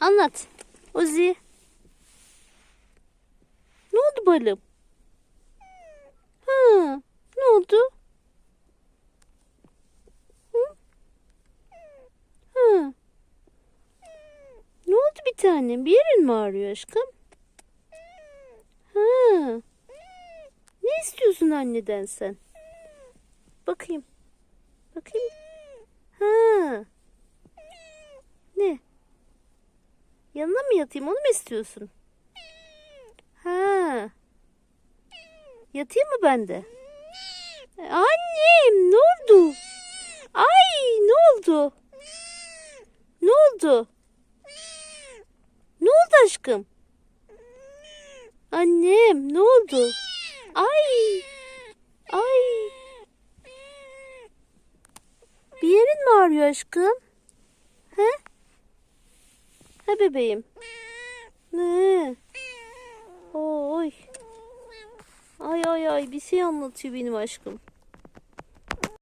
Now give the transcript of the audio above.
Anlat. Ozi. Ne oldu balım? Ha, ne oldu? Ha. Ne oldu bir tanem? Bir yerin mi ağrıyor aşkım? Ha. Ne istiyorsun anneden sen? Bakayım. Bakayım. Ha. Ne? Yanına mı yatayım onu mu istiyorsun? Ha. Yatayım mı ben de? E, Annem ne oldu? Ay ne oldu? Ne oldu? Ne oldu aşkım? Annem ne oldu? Ay. Ay. Bir yerin mi ağrıyor aşkım? He? Ha bebeğim. Ne? Oy. Ay ay ay bir şey anlatıyor benim aşkım.